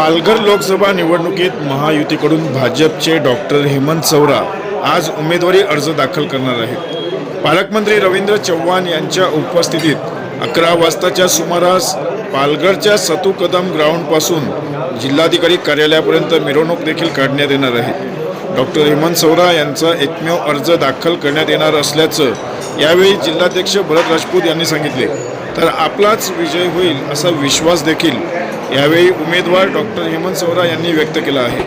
पालघर लोकसभा निवडणुकीत महायुतीकडून भाजपचे डॉक्टर हेमंत चौरा आज उमेदवारी अर्ज दाखल करणार आहेत. पालकमंत्री रवींद्र चव्हाण यांच्या उपस्थितीत अकरा वाजताच्या सुमारास पालघरच्या सतू कदम ग्राउंडपासून जिल्हाधिकारी कार्यालयापर्यंत मिरवणूक देखील काढण्यात येणार आहे. डॉक्टर हेमंत सौरा यांचा एकमेव अर्ज दाखल करण्यात येणार असल्याचं यावेळी जिल्हाध्यक्ष भरत राजपूत यांनी सांगितले. तर आपलाच विजय होईल असा विश्वास देखील यावेळी उमेदवार डॉक्टर हेमंत सोहरा यांनी व्यक्त केला आहे.